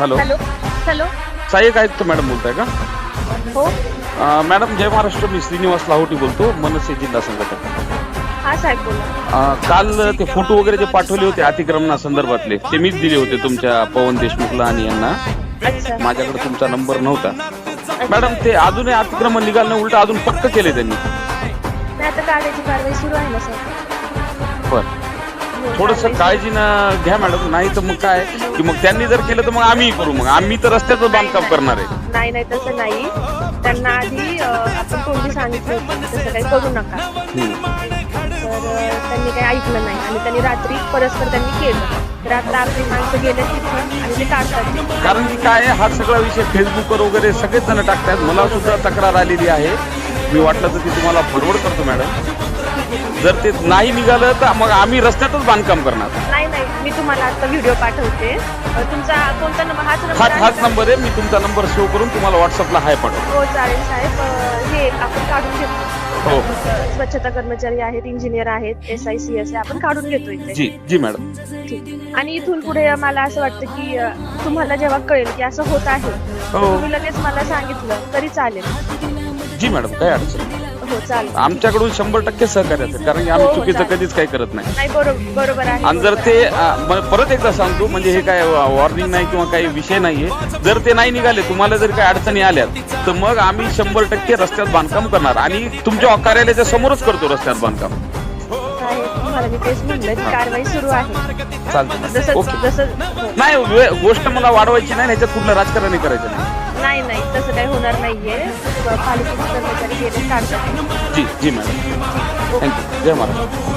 Hello. Hello. Hello. सहाय्यक आयुक्त madam बोलताय का? हो. अं, मॅडम जय महाराष्ट्र मी श्रीनिवास लाहोटी बोलतो मनसे जिल्हा संघटक. हा साहेब बोला. अं, काल ते फोटो वगैरे जे पाठवले होते अतिक्रमणा संदर्भातले ते मीच दिले होते तुमच्या पवन देशमुखला आणि यांना. अच्छा. माझ्याकडे तुमचा नंबर नव्हता. मॅडम ते अजूनही अतिक्रमण निघालं नाही उलट अजून पक्क केले त्यांनी. नाही आता कायद्याची कारवाई सुरू आहे ना सर बर. थोडस कारवाई काळजीनं घ्या मॅडम नाही तर मग काय? की मग त्यांनी जर केलं तर मग आम्ही करू मग. आम्ही तर रस्त्याचं बांधकाम करणार आहे. नाही नाही तसं नाही. त्यांना आधी अं, आपण तोंडी सांगितलं होतं की तसं काही करू नका. हम्म. तर अं, त्यांनी काही ऐकलं नाही. आणि त्यांनी रात्री परस्पर त्यांनी केलं. तर आता आपली माणसं गेले तिथे आणि ते काढतात. कारण की काय आहे, हा सगळा विषय फेसबुकवर वगैरे सगळेच जण टाकतात. मला सुद्धा तक्रार आलेली आहे. मी वाटलं तर ती तुम्हाला फॉरवर्ड करतो मॅडम. जर ते नाही निघालं तर मग आम्ही रस्त्यातच बांधकाम करणार. नाही नाही. मी तुम्हाला आता व्हिडिओ पाठवते. तुमचा कोणता नंबर? हाच नंबर हाच आहे? हाच? नंबर आहे. मी तुमचा नंबर सेव्ह करून तुम्हाला व्हॉट्सअपला हाय पाठवतो. हो चालेल साहेब. हे आपण काढून घेतो. हो. स्वच्छता कर्मचारी आहेत इंजिनियर आहेत एस आय सी एस आपण काढून घेतो इथे. जी जी मॅडम ठीक. आणि इथून पुढे मला असं वाटतं की अ, तुम्हाला जेव्हा कळेल की असं होत आहे हो. तुम्ही लगेच मला सांगितलं तरी चालेल. जी मॅडम काय अडचण नाही. हो चालेल. आमच्याकडून शंभर टक्के सहकार्य असेल कारण की आम्ही हो, हो, चुकीचं चालेल. कधीच काही करत नाही. नाही बरोबर बरोबर आहे. आणि जर बरोबर ते आहे. अं, म- परत एकदा सांगतो म्हणजे हे काय वॉर्निंग नाही किंवा काही विषय नाहीये. जर ते नाही निघाले तुम्हाला जर काही अडचणी आल्या तर मग आम्ही शंभर टक्के रस्त्यात बांधकाम करणार. आणि तुमच्या कार्यालयाच्या समोरच करतो रस्त्यात बांधकाम. साहेब, तुम्हाला मी तेच म्हणलं की कारवाई सुरू आहे. चालतं जसं ओके. जसं हो. नाही वे- गोष्ट मला वाढवायची नाही ह्याच्यात कुठलं राजकारण करायचं नाही. नाही नाही तसं काही होणार नाहीये. पालिकेचे कर्मचारी गेले काढतात. जी जी मॅडम. थँक्यू जय महाराज.